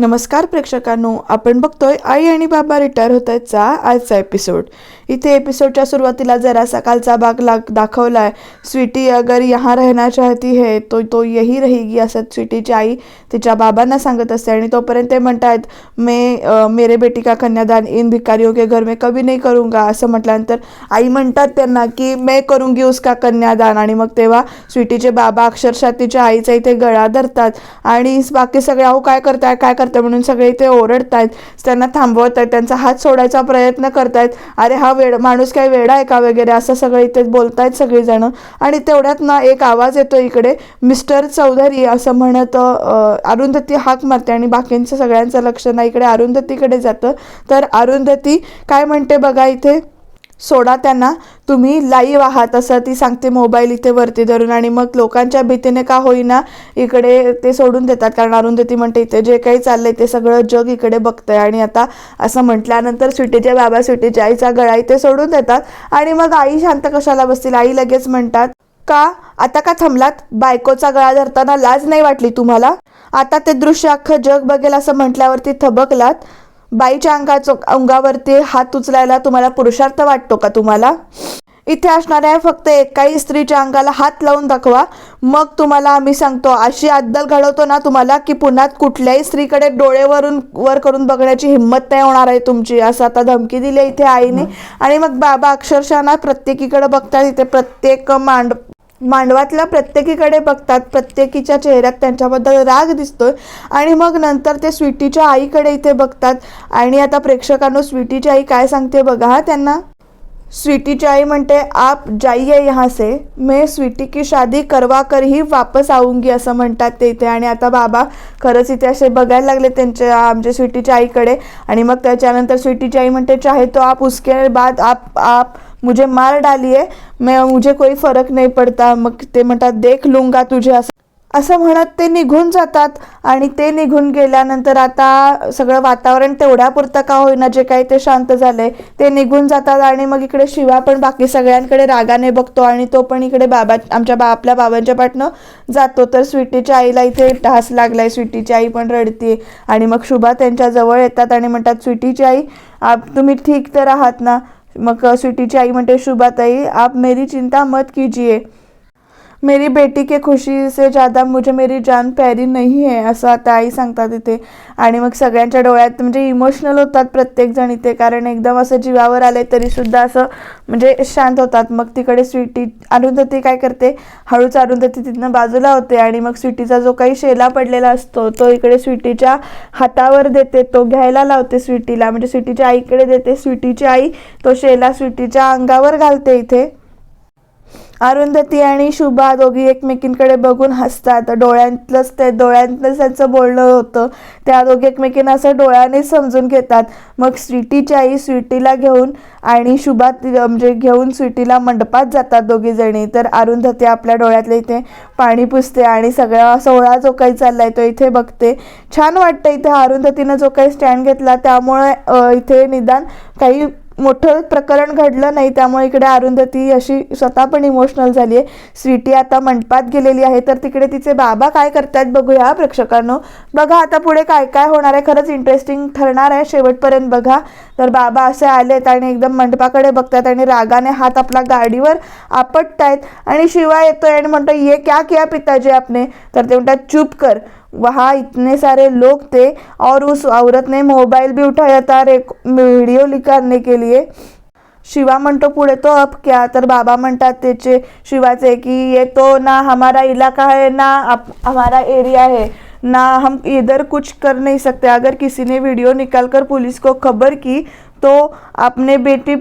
नमस्कार प्रेक्षकांनो आपण बघतोय आई आणि बाबा रिटायर होत आहेतचा आजचा एपिसोड इथे एपिसोडच्या सुरुवातीला जरा सकाळचा भाग लाग दाखवलाय. स्वीटी अगर यहाँ रहना चाहती है तो तो यही रहेगी असं स्वीटीची आई तिच्या बाबांना सांगत असते. आणि तोपर्यंत ते म्हणतात मे मेरे बेटी का कन्यादान इन भिकारियों के घर में कभी नहीं करूंगा. असं म्हटल्यानंतर आई म्हणतात त्यांना की मैं करूंगी उसका कन्यादान. आणि मग तेव्हा स्वीटीचे बाबा अक्षरशः तिच्या आईचा इथे गळा धरतात. आणि बाकी सगळे अहो काय करताय? काय करताय? म्हणून सगळे इथे ओरडतायत त्यांना थांबवत आहेत त्यांचा हात सोडायचा प्रयत्न करतायत. अरे हा वेड माणूस काय वेडा आहे का वगैरे असं सगळं इथे बोलतायत सगळीजण. आणि तेवढ्यात ना एक आवाज येतो इकडे मिस्टर चौधरी असं म्हणत अरुंधती हाक मारते आणि बाकींचं सगळ्यांचं लक्ष ना इकडे अरुंधतीकडे जातं. तर अरुंधती काय म्हणते बघा इथे? सोडा त्यांना. तुम्ही लाईव्ह आहात असं ती सांगते मोबाईल इथे वरती धरून आणि मग लोकांच्या भीतीने का होईना इकडे ते सोडून देतात. कारण अरुंधती म्हणते इथे जे काही चाललंय ते सगळं जग इकडे बघतंय. आणि आता असं म्हटल्यानंतर स्वीटीचे बाबा स्वीटीच्या आईचा गळा इथे सोडून देतात. आणि मग आई शांत कशाला बसतील? आई लगेच म्हणतात का? आता का थांबलात? बायकोचा गळा धरताना लाज नाही वाटली तुम्हाला? आता ते दृश्य अख्खं जग बघेल असं म्हटल्यावरती थबकलात? बाईच्या अंगाचं अंगावरती हात उचलायला तुम्हाला पुरुषार्थ वाटतो का तुम्हाला? इथे असणाऱ्या फक्त एकाही स्त्रीच्या अंगाला हात लावून दाखवा. मग तुम्हाला आम्ही सांगतो अशी अद्दल घडवतो ना तुम्हाला की पुन्हा कुठल्याही स्त्रीकडे डोळेवरून वर करून बघण्याची हिंमत नाही होणार आहे तुमची असं आता धमकी दिली इथे आईने. आणि मग बाबा अक्षरशः ना प्रत्येकीकडे बघतात इथे प्रत्येक मांड मांडवातल्या प्रत्येकीकडे बघतात प्रत्येकीच्या चेहऱ्यात त्यांच्याबद्दल राग दिसतोय आणि मग नंतर ते स्वीटीच्या आईकडे इथे बघतात. आणि आता प्रेक्षकांनो स्वीटीची आई काय सांगते बघा हा त्यांना. स्वीटीची आई म्हणते आप जाइए यहाँ से मैं स्वीटी की शादी करवा कर ही वापस आऊंगी असं म्हणतात ते इथे. आणि आता बाबा खरंच इथे असे बघायला लागले त्यांच्या आमच्या स्वीटीच्या आईकडे. आणि मग त्याच्यानंतर स्वीटीची आई म्हणते चाहे तो आप उसके बाद आप आप मुझे मार डालिए मैं मुझे कोई फरक नाही पडता मग ते म्हणतात देख लुंगा तुझे असं असं म्हणत ते निघून जातात आणि ते निघून गेल्यानंतर आता सगळं वातावरण तेवढ्यापुरतं का होईना जे काही ते शांत झालंय ते निघून जातात आणि मग इकडे शिवा पण बाकी सगळ्यांकडे रागाने बघतो आणि तो पण इकडे बाबा आमच्या बा आपल्या बाबांच्या पाठनं जातो. तर स्वीटीच्या आईला इथे ढास लागलाय स्वीटीची आई पण रडते आणि मग शुभा त्यांच्या जवळ येतात आणि म्हणतात स्वीटीची आई आप तुम्ही ठीक तर आहात ना? मग स्वीटीची आई म्हणते शुभाताई आप मेरी चिंता मत कीजिए. मेरी बेटी के खुशी से ज़्यादा मुझे मेरी जान प्यारी नाही आहे असं आता आई सांगतात इथे. आणि मग सगळ्यांच्या डोळ्यात म्हणजे इमोशनल होतात प्रत्येकजण इथे कारण एकदम असं जीवावर आले तरी सुद्धा असं म्हणजे शांत होतात. मग तिकडे स्वीटी अरुंधती काय करते? हळूच अरुंधती तिथनं बाजूला होते आणि मग स्वीटीचा जो काही शेला पडलेला असतो तो इकडे स्वीटीच्या हातावर देते तो घ्यायला लावते स्वीटीला. म्हणजे स्वीटीच्या आईकडे देते स्वीटीची आई तो शेला स्वीटीच्या अंगावर घालते इथे. अरुंधती आणि शुभा दोघी एकमेकींकडे बघून हसतात. डोळ्यांतलंच ते डोळ्यांतलंच त्यांचं बोलणं होतं. त्या दोघी एकमेकींना असं डोळ्याने समजून घेतात. मग स्वीटीची आई स्वीटीला घेऊन आणि शुभा म्हणजे घेऊन स्वीटीला मंडपात जातात दोघी जणी. तर अरुंधती आपल्या डोळ्यातले इथे पाणी पुसते आणि सगळा सोहळा जो काही चाललाय तो इथे बघते. छान वाटतं इथे अरुंधतीनं जो काही स्टँड घेतला. त्यामुळे इथे निदान काही मोठं प्रकरण घडलं नाही त्यामुळे इकडे अरुंधती अशी स्वतः पण इमोशनल झाली आहे. स्वीटी आता मंडपात गेलेली आहे तर तिकडे तिचे बाबा काय करतायत बघूया प्रेक्षकांनो. बघा आता पुढे काय काय होणार आहे खरंच इंटरेस्टिंग ठरणार आहे शेवटपर्यंत बघा. तर बाबा असे आलेत आणि एकदम मंडपाकडे बघतात आणि रागाने हात आपला गाडीवर आपटतायत. आणि शिवाय येतोय आणि म्हणतो ये क्या किया पिताजी आपने? तर ते म्हणतात चुप कर. वहाँ इतने सारे लोग थे और उस औरत ने मोबाइल भी उठाया था एक वीडियो निकालने के लिए। शिवा म्हणतो पुढे तो अब क्या? तर बाबा म्हणतात त्याचे शिवाचे की ये तो ना हमारा इलाका है ना आप हमारा एरिया है ना हम इधर कुछ कर नहीं सकते। अगर किसी ने वीडियो निकाल कर पुलिस को खबर की तो अपने बेटी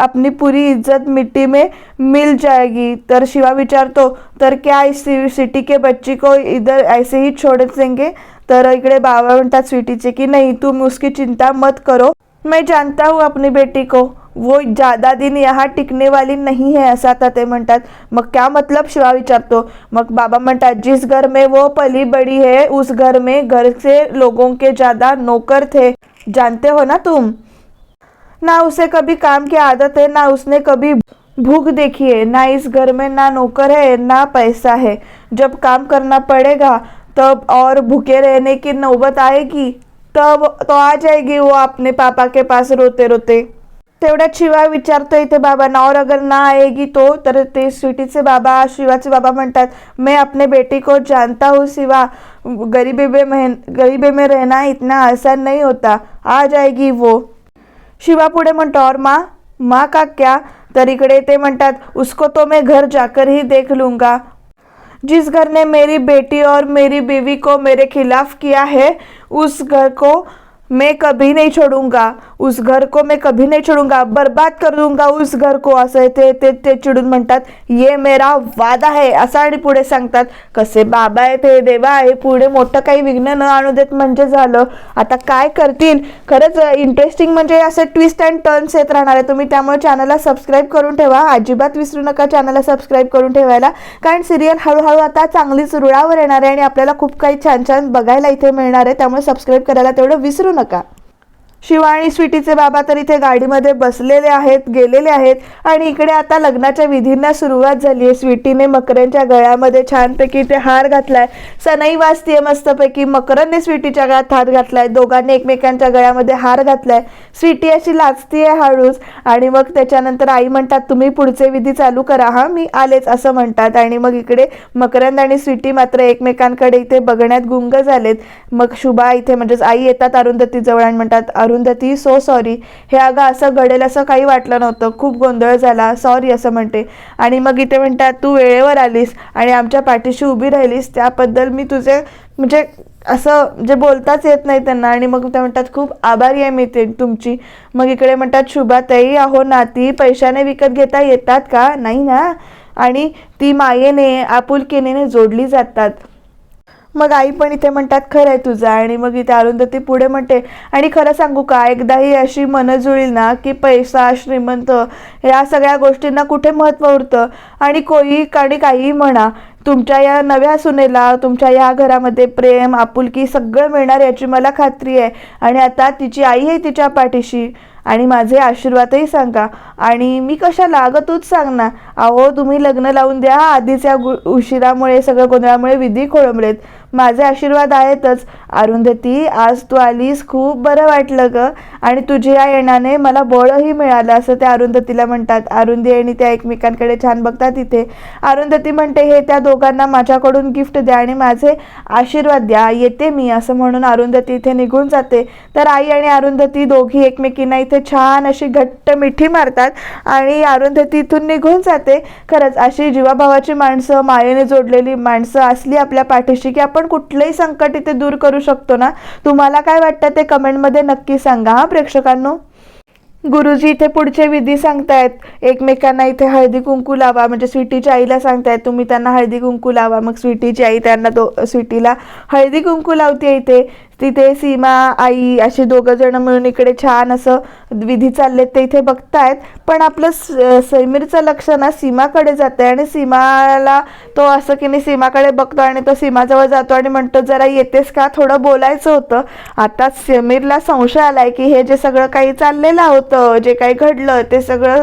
अपनी पूरी इज्जत मिट्टी में मिल जाएगी। तर शिवा विचारतो तर क्या इस सिटी के बच्ची को इधर ऐसे ही छोड़ देंगे? तर इकडे बाबा म्हणतात स्वीटीचे की नहीं तुम उसकी चिंता मत करो। मैं जानता हूँ अपनी बेटी को। वो ज़्यादा दिन यहाँ टिकने वाली नहीं है असं आता ते म्हणतात। मग क्या मतलब? शिवा विचारतो। मग बाबा म्हणतात जिस घर में वो पली बड़ी है उस घर में घर से लोगों के ज़्यादा नौकर थे। जानते हो ना तुम? ना उसे कभी काम की आदत है, ना उसने कभी भूख देखी है, ना इस घर में ना नौकर है, ना पैसा है। जब काम करना पड़ेगा, तब और भूखे रहने की नौबत आएगी, तब तो आ जाएगी वो अपने पापा के पास रोते रोते तेवढ्यात शिवा विचारतो इथे बाबांना और अगर ना आएगी तो? तर ते स्वीटीचे बाबा शिवाचे बाबा म्हणतात, मैं अपने बेटी को जानता हूँ शिवा, गरीबी में गरीबी में रहना इतना आसान नहीं होता, आ जाएगी वो। शिवा मन और माँ माँ का क्या तर इकडे ते उसको तो मैं घर जाकर ही देख लूँगा। जिस घर ने मेरी बेटी और मेरी बीवी को मेरे खिलाफ किया है, उस घर को मैं कभी नहीं छोडूँगा। उस घर को मैं कभी नाही छोडूंगा बर्बाद कर दूंगा उस घर को असं ते ते ते चिडून म्हणतात ये मेरा वादा आहे असं आणि पुढे सांगतात कसे बाबा आहेत हे देवा आहे पुढे मोठं काही विघ्न न आणू देत म्हणजे झालं आता काय करतील? खरंच इंटरेस्टिंग म्हणजे असे ट्विस्ट अँड टर्न्स येत राहणार आहे तुम्ही त्यामुळे चॅनलला सबस्क्राईब करून ठेवा अजिबात विसरू नका चॅनलला सबस्क्राईब करून ठेवायला कारण सिरियल हळूहळू आता चांगलीच रुळावर येणार आहे आणि आपल्याला खूप काही छान छान बघायला इथे मिळणार आहे त्यामुळे सबस्क्राईब करायला तेवढं विसरू नका. शिवा आणि स्वीटीचे बाबा तर इथे गाडीमध्ये बसलेले आहेत गेलेले आहेत. आणि इकडे आता लग्नाच्या विधींना सुरुवात झाली आहे. स्वीटीने मकरांच्या गळ्यामध्ये छानपैकी ते हार घातलाय. सनई वाजतीये मस्तपैकी. मकरंदने स्वीटीच्या गळ्यात हार घातलाय. दोघांनी एकमेकांच्या गळ्यामध्ये हार घातलाय. स्वीटी अशी लाचतीये हळूच. आणि मग त्याच्यानंतर आई म्हणतात तुम्ही पुढचे विधी चालू करा. हा मी आलेच असं म्हणतात. आणि मग इकडे मकरंद आणि स्वीटी मात्र एकमेकांकडे इथे बघण्यात गुंग झालेत. मग शुभा इथे म्हणजेच आई येतात अरुंधतीजवळ आणि म्हणतात अरुंधती सो सॉरी हे अगं असं घडेल असं काही वाटलं नव्हतं. खूप गोंधळ झाला. सॉरी असं म्हणते. आणि मग इथे म्हणतात तू वेळेवर आलीस आणि आमच्या पाठीशी उभी राहिलीस. त्याबद्दल मी तुझे म्हणजे असं जे बोलताच येत नाही त्यांना. आणि मग ते म्हणतात खूप आभारी आहे मी ते तुमची. मग इकडे म्हणतात शुभाताई अहो नाती पैशाने विकत घेता येतात का? नाही ना. आणि ती मायेने आपुलकीने जोडली जातात. मग आई पण इथे म्हणतात खरं आहे तुझं. आणि मग इथे अरुंधती पुढे म्हणते आणि खरं सांगू का एकदाही अशी मन जुळील ना की पैसा श्रीमंत या सगळ्या गोष्टींना कुठे महत्त्व उरतं? आणि कोई आणि काहीही म्हणा तुमच्या या नव्या सुनेला तुमच्या या घरामध्ये प्रेम आपुलकी सगळं मिळणार याची मला खात्री आहे. आणि आता तिची आई आहे तिच्या पाठीशी. आणि माझे आशीर्वादही सांगा. आणि मी कशाला? अगं तूच सांग ना. अहो तुम्ही लग्न लावून द्या आधीच्या गु उशिरामुळे सगळं गोंधळामुळे विधी खोळंबलेत. माझे आशीर्वाद आहेतच. अरुंधती आज तू आलीस. खूप बरं वाटलं ग. आणि तुझ्या या येण्याने मला बळही मिळालं असं त्या अरुंधतीला म्हणतात. अरुंधी आणि त्या एकमेकांकडे छान बघतात इथे. अरुंधती म्हणते हे त्या दोघांना माझ्याकडून गिफ्ट द्या आणि माझे आशीर्वाद द्या. येते मी असं म्हणून अरुंधती इथे निघून जाते. तर आई आणि अरुंधती दोघी एकमेकींना इथे छान अशी घट्ट मिठी मारतात आणि अरुंधती इथून निघून जाते. खरंच अशी जीवाभावाची माणसं मायेने जोडलेली माणसं असली आपल्या पाठीशी की आपण कुठलंही संकट इथे दूर करू शकतो ना? तुम्हाला काय वाटतं ते कमेंटमध्ये नक्की सांगा प्रेक्षकांनो. गुरुजी इथे पुढचे विधी सांगतायत. एकमेकांना इथे हळदी कुंकू लावा. म्हणजे स्वीटीच्या आईला सांगतायत तुम्ही त्यांना हळदी कुंकू लावा. मग स्वीटीची आई त्यांना तो स्वीटीला हळदी कुंकू लावते इथे. तिथे सीमा आई असे दोघं जण मिळून इकडे छान असं विधी चालले ते इथे बघतायत. पण आपलं स- लक्ष ना सीमाकडे जातं आणि सीमाला तो असं की नाही सीमाकडे बघतो आणि तो सीमाजवळ जातो आणि म्हणतो जरा येतेस का? थोडं बोलायचं होतं. आता समीरला संशय आलाय की हे जे सगळं काही चाललेलं होतं जे काही घडलं ते सगळं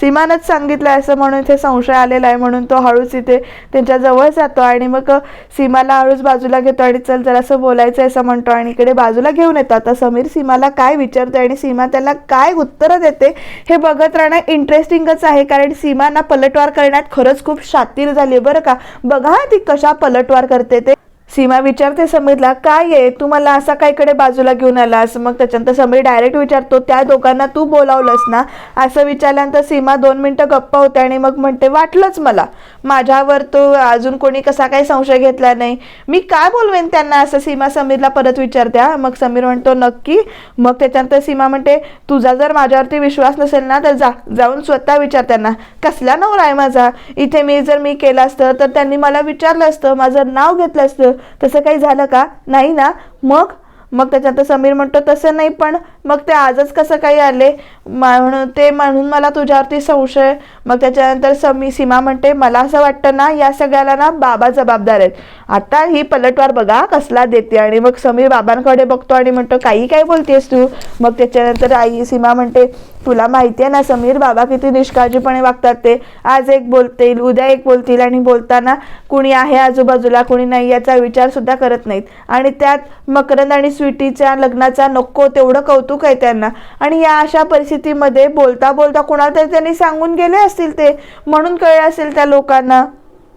सीमानच सांगितलं असं म्हणून इथे संशय आलेला आहे म्हणून तो हळूच इथे त्यांच्या जवळ जातो आणि मग सीमाला हळूच बाजूला घेतो आणि चल जरासं बोलायचं आहे असं म्हणतो आणि इकडे बाजूला घेऊन येतो. आता समीर सीमाला काय विचारतो आणि सीमा त्याला काय उत्तरं देते हे बघत राहणं इंटरेस्टिंगच आहे कारण सीमाना पलटवार करण्यात खरंच खूप शातीर झाली बरं का? बघा ती कशा पलटवार करते ते. सीमा विचारते समीरला काय आहे? तू मला असा काहीकडे बाजूला घेऊन आलास. मग त्याच्यानंतर समीर डायरेक्ट विचारतो त्या दोघांना तू बोलावलंस ना? असं विचारल्यानंतर सीमा दोन मिनटं गप्पा होते आणि मग म्हणते वाटलंच मला. माझ्यावर तो अजून कोणी कसा काही संशय घेतला नाही. मी काय बोलवेन त्यांना? असं सीमा समीरला परत विचारत्या मग समीर म्हणतो नक्की. मग त्याच्यानंतर सीमा म्हणते तुझा जर माझ्यावरती विश्वास नसेल ना तर जा. जाऊन स्वतः विचार त्यांना. कसला नवरा आहे माझा? इथे मी जर मी केलं असतं तर त्यांनी मला विचारलं असतं माझं नाव घेतलं असतं. तसं काही झालं का? नाही ना. मग? मग त्याच्यानंतर समीर म्हणतो तसं नाही पण मग ते आजच कसं काही आले? म्हणून ते म्हणून मला तुझ्यावरती संशय. मग त्याच्यानंतर समी सीमा म्हणते मला असं वाटतं ना या सगळ्याला ना बाबा जबाबदार आहेत. आता ही पलटवार बघा कसला देते. आणि मग समीर बाबांकडे बघतो आणि म्हणतो काही काय बोलतेस तू? मग त्याच्यानंतर आई सीमा म्हणते तुला माहिती आहे ना समीर बाबा किती निष्काळजीपणे वागतात ते. आज एक बोलतील उद्या एक बोलतील आणि बोलताना कुणी आहे आजूबाजूला कुणी नाही याचा विचारसुद्धा करत नाहीत. आणि त्यात मकरंद आणि स्वीटीच्या लग्नाचा नको तेवढं कौतुक आहे त्यांना. आणि या अशा परिस्थितीमध्ये बोलता बोलता कुणाला तरी त्यांनी सांगून गेले असतील ते? म्हणून कळले असेल त्या लोकांना.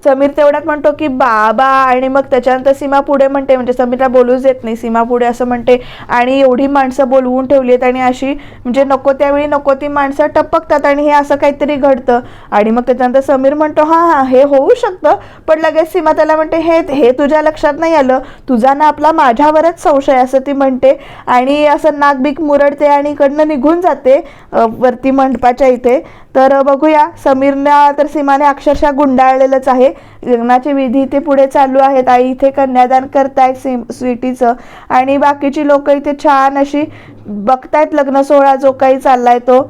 समीर तेवढ्यात म्हणतो की बाबा आणि मग त्याच्यानंतर सीमा पुढे म्हणते म्हणजे समीरला बोलूच देत नाही. सीमा पुढे असं म्हणते आणि एवढी माणसं बोलवून ठेवली आहेत आणि अशी म्हणजे नको त्यावेळी नको ती माणसं टपकतात आणि हे असं काहीतरी घडतं. आणि मग त्याच्यानंतर समीर म्हणतो हां हां हे होऊ शकतं पण लगेच सीमा त्याला म्हणते हे हे तुझ्या लक्षात नाही आलं. तुझा ना आपला माझ्यावरच संशय असं ती म्हणते. आणि असं नाक बीक मुरडते आणि इकडनं निघून जाते वरती मंडपाच्या इथे. तर बघूया. समीरला तर सीमाने अक्षरशः गुंडाळलेलंच आहे. लग्नाची विधी ते पुढे चालू आहेत. आई इथे कन्यादान करतायत सिम स्वीटीचं. आणि बाकीची लोक इथे छान अशी बघतायत लग्न सोहळा जो काही चाललाय तो.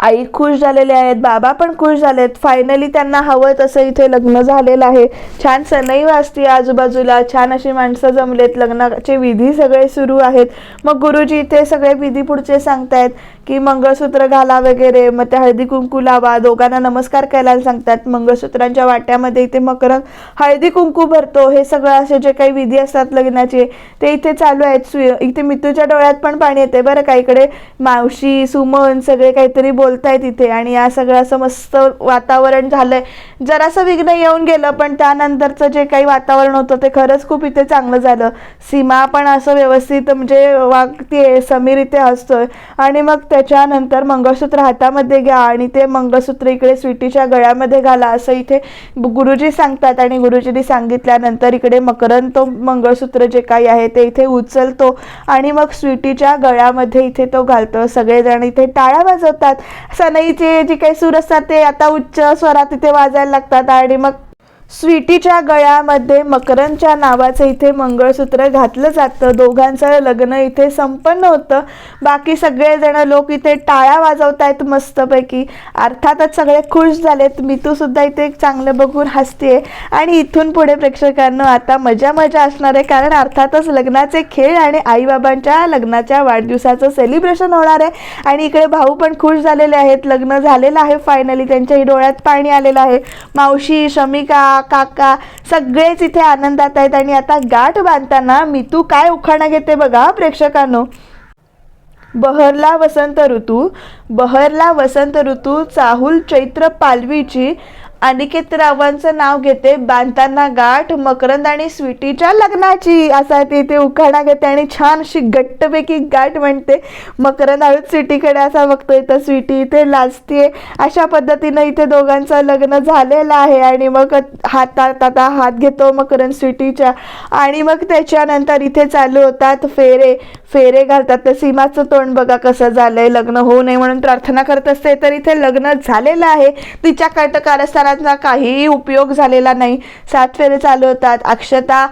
आई खुश झालेले आहेत. बाबा पण खुश झालेत. फायनली त्यांना हवं तसं इथे लग्न झालेलं आहे. छान सनई वाजते आजूबाजूला. छान अशी माणसं जमलेत. लग्नाचे विधी सगळे सुरू आहेत. मग गुरुजी इथे सगळे विधी पुढचे सांगतायत. की मंगळसूत्र घाला वगैरे मग ते हळदी कुंकू लावा दोघांना नमस्कार करायला सांगतात. मंगळसूत्रांच्या वाट्यामध्ये इथे मकरंद हळदी कुंकू भरतो. हे सगळं असे जे काही विधी असतात लग्नाचे ते इथे चालू आहेत. सु इथे मितूच्या डोळ्यात पण पाणी येते बरं का. इकडे मावशी सुमन सगळे काहीतरी बोलतायत इथे आणि या सगळं असं मस्त वातावरण झालंय. जरासं विघ्न येऊन गेलं पण त्यानंतरचं जे काही वातावरण होतं ते खरंच खूप इथे चांगलं झालं. सीमा पण असं व्यवस्थित म्हणजे वागतीये समीर इथे हसतोय आणि मग त्याच्यानंतर मंगळसूत्र हातामध्ये घ्या आणि ते मंगळसूत्र इकडे स्वीटीच्या गळ्यामध्ये घाला. असं इथे गुरुजी सांगतात आणि गुरुजींनी सांगितल्यानंतर इकडे मकरंद तो मंगळसूत्र जे काही आहे ते इथे उचलतो आणि मग स्वीटीच्या गळ्यामध्ये इथे तो घालतो. सगळेजण इथे टाळ्या वाजवतात. सनईचे जे काही सूर असतात ते आता उच्च स्वरात इथे वाजायला लागतात आणि मग स्वीटीच्या गळ्यामध्ये मकरंदच्या नावाचं इथे मंगळसूत्र घातलं जातं. दोघांचं लग्न इथे संपन्न होतं. बाकी सगळेजण लोक इथे टाळ्या वाजवत आहेत मस्तपैकी. अर्थातच सगळे खुश झालेत. मितू सुद्धा इथे चांगलं बघून हसते आणि इथून पुढे प्रेक्षकांना आता मजा मजा असणार आहे. कारण अर्थातच लग्नाचे खेळ आणि आईबाबांच्या लग्नाच्या वाढदिवसाचं सेलिब्रेशन होणार आहे. आणि इकडे भाऊ पण खुश झालेले आहेत. लग्न झालेलं आहे. फायनली त्यांच्याही डोळ्यात पाणी आलेलं आहे. मावशी शमिका काका सगळेच इथे आनंदात आहेत आणि आता गाठ बांधताना मितू काय उखाणा घेते बघा प्रेक्षकांनो. बहरला वसंत ऋतू बहरला वसंत ऋतू चाहूल चैत्र पालवीची अनिकेत रावांचं नाव घेते बांधताना गाठ मकरंद आणि स्वीटीच्या लग्नाची. असा ती इथे उखाणा घेते आणि छान अशी गट्टपैकी गाठ म्हणते मकरंद हळूच स्वीटीकडे असा बघतोय तर स्वीटी इथे लाजतीये. अशा पद्धतीनं इथे दोघांचं लग्न झालेलं आहे आणि मग हातात आता हात घेतो मकरंद स्वीटीच्या. आणि मग त्याच्यानंतर इथे चालू होतात फेरे. फेरे घालतात तर सीमाचं तोंड बघा कसं झालंय लग्न होऊ नये म्हणून प्रार्थना करत असते तर इथे लग्न झालेलं आहे. तिच्या कटकारस्थानाचा काहीही उपयोग झालेला नाही. सात फेरे चालू होतात. अक्षता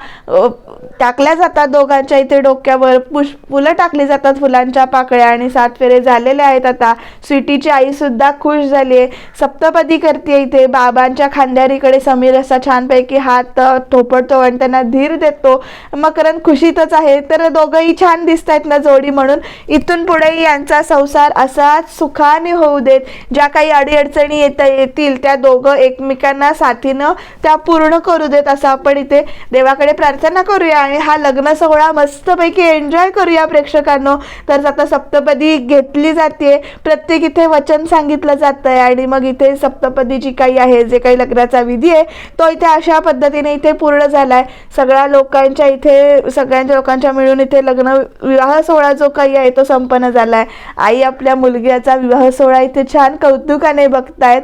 टाकल्या जातात दोघांच्या इथे डोक्यावर. पुष फुलं टाकली जातात फुलांच्या पाकळ्या आणि सात फेरे झालेले आहेत आता. स्वीटीची आई सुद्धा खुश झाली आहे सप्तपदी करते इथे. बाबांच्या खांद्यारीकडे समीर असा छानपैकी हात थोपडतो आणि त्यांना धीर देतो. मकरंद खुशीतच आहे. तर दोघंही छान दिसत आहेत ना जोडी म्हणून? इथून पुढे यांचा संसार असाच सुखाने होऊ देत. ज्या काही अडीअडचणी येता येतील त्या दोघं एकमेकांना साथीनं त्या पूर्ण करू देत असं आपण इथे देवाकडे प्रार्थना करूया आणि हा लग्न सोहळा मस्तपैकी एन्जॉय करूया प्रेक्षकांनो. तर आता सप्तपदी घेतली जाते. प्रत्येक इथे वचन सांगितलं जात आहे आणि मग इथे सप्तपदी जी काही आहे जे काही लग्नाचा विधी आहे तो इथे अशा पद्धतीने इथे पूर्ण झालाय. सगळ्या लोकांच्या इथे सगळ्यांच्या लोकांच्या मिळून इथे लग्न विवाह सोहळा जो काही आहे तो संपन्न झालाय. आई आपल्या मुलग्याचा विवाह सोहळा इथे छान कौतुकाने बघतायत.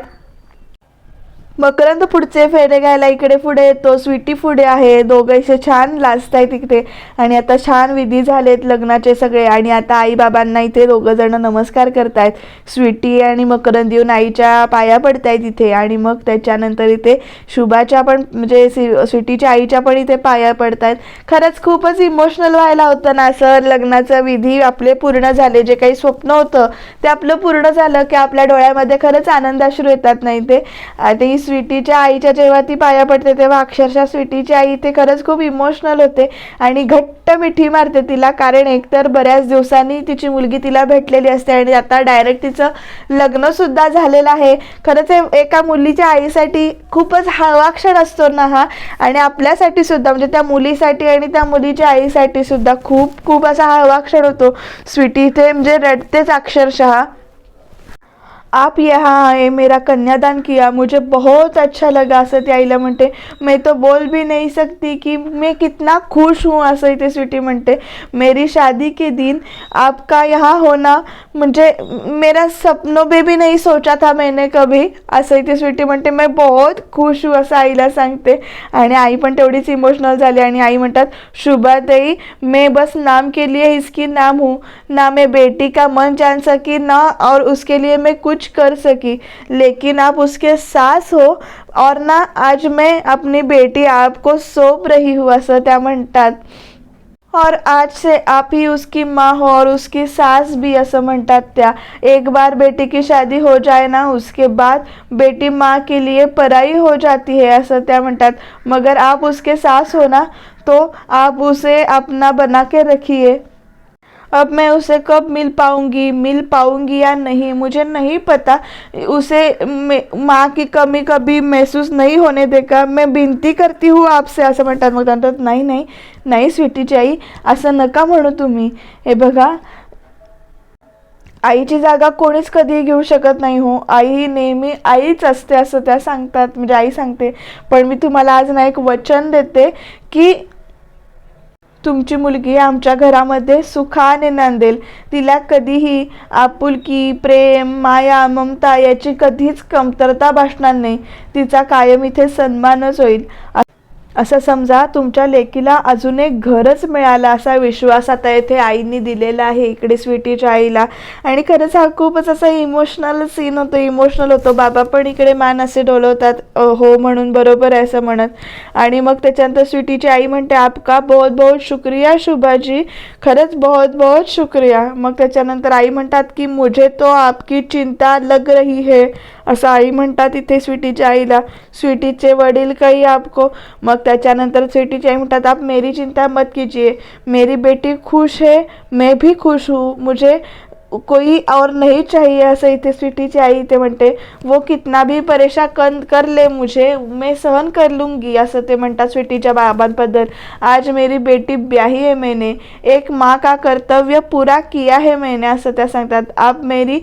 मकरंद पुढचे फेरे घ्यायला इकडे पुढे येतो. स्वीटी पुढे आहे. दोघंसे छान लाजतायत इकडे. आणि आता छान विधी झालेत लग्नाचे सगळे. आणि आता आई बाबांना इथे दोघं जण नमस्कार करतायत. स्वीटी आणि मकरंद येऊन आईच्या पाया पडतायत इथे. आणि मग त्याच्यानंतर इथे शुभाच्या पण म्हणजे सी- स्वीटीच्या आईच्या पण इथे पाया पडतायत. खरंच खूपच इमोशनल व्हायला होतं ना सर लग्नाचं विधी आपले पूर्ण झाले. जे काही स्वप्न होतं ते आपलं पूर्ण झालं की आपल्या डोळ्यामध्ये खरंच आनंदाश्रू येतात नाही ते आणि स्वीटीच्या आईच्या जेव्हा ती पाया पडते तेव्हा अक्षरशः स्वीटीची आई ते खरंच खूप इमोशनल होते आणि घट्ट मिठी मारते तिला. कारण एकतर बऱ्याच दिवसांनी तिची मुलगी तिला भेटलेली असते आणि आता डायरेक्ट तिचं लग्नसुद्धा झालेलं आहे. खरंच हे एका मुलीच्या आईसाठी खूपच हळवा क्षण असतो ना हा? आणि आपल्यासाठी सुद्धा म्हणजे त्या मुलीसाठी आणि त्या मुलीच्या आईसाठी सुद्धा खूप खूप असा हळवा क्षण होतो. स्वीटी इथे म्हणजे रडतेच अक्षरशः. आप यहाँ आए मेरा कन्यादान किया मुझे बहुत अच्छा लगा असं ती आईला म्हणते मैं तो बोल भी नहीं सकती कि मैं कितना खुश हूँ असं इथे स्वीटी म्हणते मेरी शादी के दिन आपका यहाँ होना म्हणजे मेरा सपनों में भी नहीं सोचा था मैंने कभी असं इथे स्वीटी म्हणते मैं बहुत खुश हूँ असं आईला सांगते. आणि आई पण तेवढीच इमोशनल झाली आणि आई म्हणतात शुभाताई मैं बस नाम के लिए इसकी नाम हूँ ना मैं बेटी का मन जान सकी ना और उसके लिए मैं कुछ कर सकी। लेकिन आप उसके सास हो और ना, आज मैं अपनी बेटी आपको सौंप रही हूँ असं त्या म्हणतात और आज से आप ही उसकी माँ हो और उसकी सास भी असं म्हणतात त्या एक बार बेटी की शादी हो जाए ना, उसके बाद बेटी माँ के लिए पराई हो जाती है असं त्या म्हणतात मगर आप उसके सास हो ना तो आप उसे अपना बना के रखिए। अब मैं उसे कब मिल पाऊंगी मिल पाऊंगी या नहीं मुझे नहीं पता। उसे माँ की कमी कभी महसूस नहीं होने देगा। मैं विनती करती हूँ आपसे असं म्हणतात मग म्हणतात नाही नाही नाही स्वीटीची आई असं नका म्हणू तुम्ही। हे बघा आईची जागा कोणीच कधीही घेऊ शकत नाही हो. आई ही नेहमी आईच असते असं त्या सांगतात म्हणजे आई सांगते. पण मी तुम्हाला आज ना एक वचन देते की तुमची मुलगी आमच्या घरामध्ये सुखाने नांदेल. तिला कधीही आपुलकी प्रेम माया ममता याची कधीच कमतरता भासणार नाही. तिचा कायम इथे सन्मानच होईल. असं समजा तुमच्या लेकीला अजून एक घरच मिळालं असा विश्वास आता येथे आईने दिलेला आहे इकडे स्वीटीच्या आईला. आणि खरंच हा खूपच असा इमोशनल सीन होतो इमोशनल होतो. बाबा पण इकडे मान असे डोलवतात हो म्हणून बरोबर आहे असं म्हणत. आणि मग त्याच्यानंतर स्वीटीची आई म्हणते आपका बहुत बहुत शुक्रिया शुभाजी. खरंच बहुत बहुत शुक्रिया. मग त्याच्यानंतर आई म्हणतात की मुझे तो आपकी चिंता लग रही है. असं आई म्हणतात, इथे स्वीटीच्या आईला. स्वीटीचे वडील काही आपको. मग त्याच्यानंतर स्वीटीची आई म्हणतात, आप मेरी चिंता मत कीजिए. मेरी बेटी खुश है, मैं भी खुश हूँ. मुझे कोई और नहीं चाहिए असं इथे स्वीटीची आई इथे म्हणते वो कितना भी परेशा कन कर ले मुझे मैं सहन कर लूंगी असं ते म्हणतात स्वीटीच्या बाबांबद्दल. आज मेरी बेटी ब्याही है मैंने एक माँ का कर्तव्य पूरा किया है मैंने असं त्या सांगतात. अब मेरी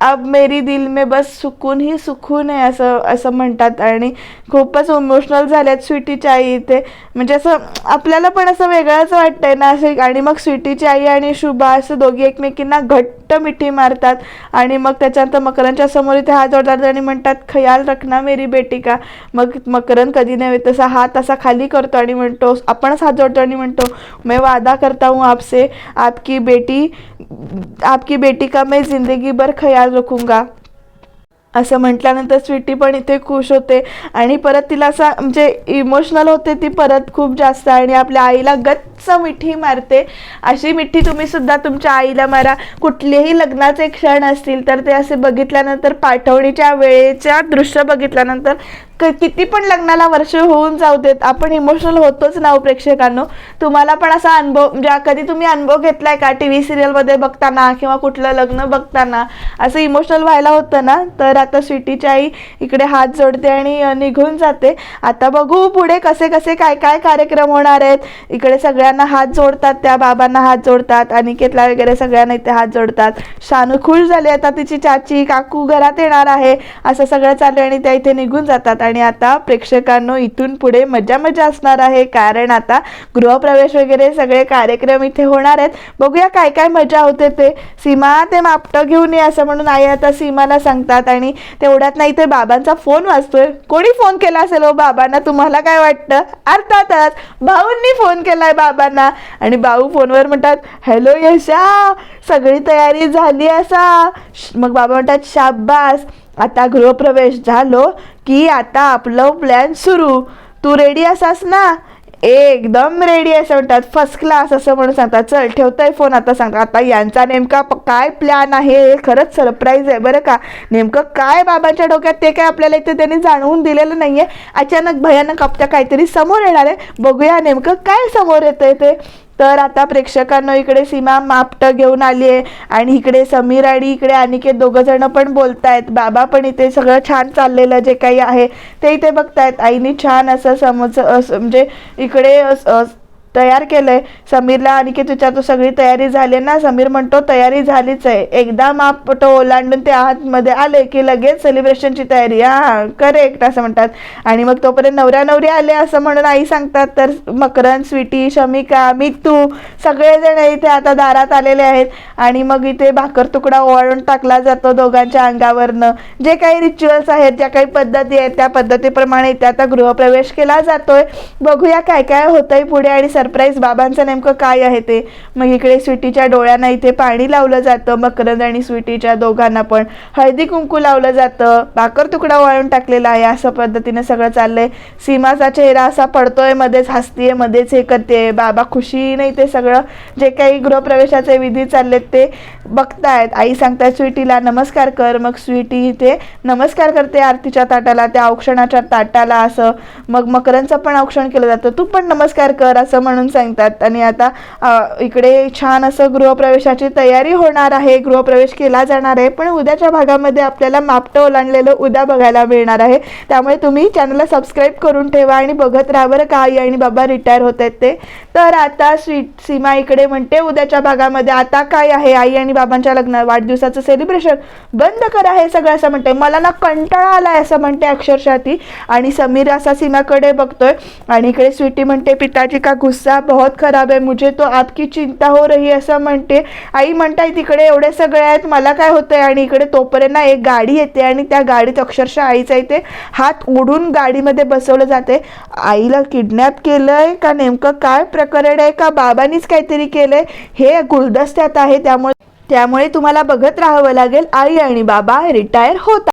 अब मेरी दिल में बस सुकून ही सुकून आहे असं असं म्हणतात. आणि खूपच इमोशनल झाल्यात स्वीटीच्या आई इथे. म्हणजे असं आपल्याला पण असं वेगळंच वाटतंय ना असे आणि मग स्वीटीची आई आणि शुभा असं दोघी एकमेकींना घट्ट मिठी मारतात. आणि मग त्याच्यानंतर मकरांच्या समोर इथे हात जोडतात आणि म्हणतात खयाल रखना मेरी बेटी का मग मकरन कधी नव्हे तसा हात असा खाली करतो आणि म्हणतो आपणच हात जोडतो. आणि म्हणतो मैं वादा करता हूँ आपसे आपकी बेटी आपकी बेटी का मैं जिंदगी भर ख्याल रखूंगा. असं म्हटल्यानंतर स्वीटी पण इथे खुश होते. आणि परत तिला असं म्हणजे इमोशनल होते ती परत खूप जास्त आणि आपल्या आईला गच्च मिठी मारते. अशी मिठी तुम्ही सुद्धा तुमच्या आईला मारा. कुठलेही लग्नाचे क्षण असतील तर ते असे बघितल्यानंतर पाठवणीच्या वेळेच्या दृश्य बघितल्यानंतर क- किती पण लग्नाला वर्ष होऊन जाऊ देत आपण इमोशनल होतोच ना हो प्रेक्षकांनो. तुम्हाला पण असा अनुभव म्हणजे कधी तुम्ही अनुभव घेतलाय का टी व्ही सिरियलमध्ये बघताना किंवा कुठलं लग्न बघताना? असं इमोशनल व्हायला होतं ना? तर आता स्वीटीची आई इकडे हात जोडते आणि निघून जाते. आता बघू पुढे कसे कसे काय काय कार्यक्रम होणार आहेत. इकडे सगळ्यांना हात जोडतात त्या बाबांना हात जोडतात अनिकेतला वगैरे सगळ्यांना इथे हात जोडतात. शानू खुश झाली आता तिची चाची काकू घरात येणार आहे. असं सगळं चालू आणि त्या इथे निघून जातात. आणि आता प्रेक्षकांनो इथून पुढे मजा मजा असणार आहे. कारण आता गृहप्रवेश वगैरे सगळे कार्यक्रम इथे होणार आहेत. बघूया काय काय मजा होते ते. सीमा ते मापटं घेऊन ये असं म्हणून आई आता सीमाला सांगतात आणि तेवढ्यात नाही ते बाबांचा फोन वाजतोय. कोणी फोन केला असेल हो बाबांना? तुम्हाला काय वाटतं? अर्थातच भाऊंनी फोन केलाय बाबांना. आणि भाऊ फोनवर म्हणतात हॅलो यशा सगळी तयारी झाली असा. मग बाबा म्हणतात शाबास. आता गृहप्रवेश झालो की आता आपलं प्लॅन सुरू. तू रेडी असास ना? एकदम रेडी असं म्हणतात. फर्स्ट क्लास असं म्हणून सांगतात. चल ठेवतोय फोन आता सांगतात आता यांचा नेमका काय प्लॅन आहे? हे खरंच सरप्राईज आहे बरं का. नेमकं काय बाबांच्या डोक्यात? ते काय आपल्याला इथे त्यांनी जाणवून दिलेलं नाही आहे अचानक भयानक आपल्या काहीतरी समोर येणार आहे. बघूया नेमकं काय समोर येतं आहे ते. तर आता प्रेक्षकांना इकडे सीमा मापटं घेऊन आली आहे आणि इकडे समीर आणि इकडे अनिकेत दोघं जण पण बोलतायत. बाबा पण इथे सगळं छान चाललेलं जे काही आहे ते इथे बघतायत. आईने छान असं समज असं म्हणजे इकडे तयार केलंय. समीरला अनिकेत विचारतो सगळी तयारी झाली ना? समीर म्हणतो तयारी झालीच आहे. एकदा माप तो ओलांडून ते आतमध्ये आले की लगेच सेलिब्रेशनची तयारी. हा करेक्ट असं म्हणतात. आणि मग तोपर्यंत नवऱ्या नवरी आले असं म्हणून आई सांगतात तर मकरन स्वीटी शमिका मितू सगळेजण इथे आता दारात आलेले आहेत. आणि मग इथे भाकर तुकडा ओवाळून टाकला जातो दोघांच्या अंगावरनं. जे काही रिच्युअल्स आहेत ज्या काही पद्धती आहेत त्या पद्धतीप्रमाणे इथे आता गृहप्रवेश केला जातोय. बघूया काय काय होतंय पुढे आणि सरप्राईज बाबांचं नेमकं काय आहे ते? मग इकडे स्वीटीच्या डोळ्यांना इथे पाणी लावलं जातं मकरंद आणि स्वीटीच्या दोघांना पण. हळदी कुंकू लावलं जातं भाकर तुकडा वाळून टाकलेला आहे असं पद्धतीने सगळं चाललंय. सीमाचा चेहरा असा पडतोय मध्येच हसतीये मध्येच हे करते बाबा खुशीने ते सगळं जे काही गृहप्रवेशाचे विधी चाललेत ते बघतायत. आई सांगतायत स्वीटीला नमस्कार कर. मग स्वीटी इथे नमस्कार करते आरतीच्या ताटाला त्या औक्षणाच्या ताटाला असं. मग मकरांचं पण औक्षण केलं जातं तू पण नमस्कार कर असं म्हणून सांगतात. आणि आता इकडे छान असं गृहप्रवेशाची तयारी होणार आहे. गृहप्रवेश केला जाणार आहे. पण उद्याच्या भागामध्ये आपल्याला मापटं ओलांडलेलं उद्या बघायला मिळणार आहे. त्यामुळे तुम्ही चॅनलला सबस्क्राईब करून ठेवा आणि बघत राहा बरं का. आई आणि बाबा रिटायर होत आहेत ते. तर आता श्री सीमा इकडे म्हणते उद्याच्या भागामध्ये आता काय आहे? आई आणि बाबांच्या लग्न वाढदिवसाचं सेलिब्रेशन बंद करा हे सगळं असं म्हणते. मला ना कंटाळा आलाय असं म्हणते अक्षरशः ती. आणि समीर असा सीमाकडे बघतोय. आणि इकडे स्वीटी म्हणते पिताजी का गुस्सा बहुत खराब आहे. मुझे तो आपकी चिंता हो रही असं म्हणते. आई म्हणताय तिकडे एवढे सगळे आहेत मला काय होतंय? आणि इकडे तोपर्यंत ना एक गाडी येते आणि त्या गाडीत अक्षरशः आईचा इथे हात ओढून गाडीमध्ये बसवलं जाते. आईला किडनॅप केलंय का? नेमकं काय प्रकरण आहे का? बाबांनीच काहीतरी केलंय. हे गुलदस्त्यात आहे त्यामुळे त्यामुळे तुम्हाला बघत राहावं लागेल. आई आणि बाबा रिटायर होता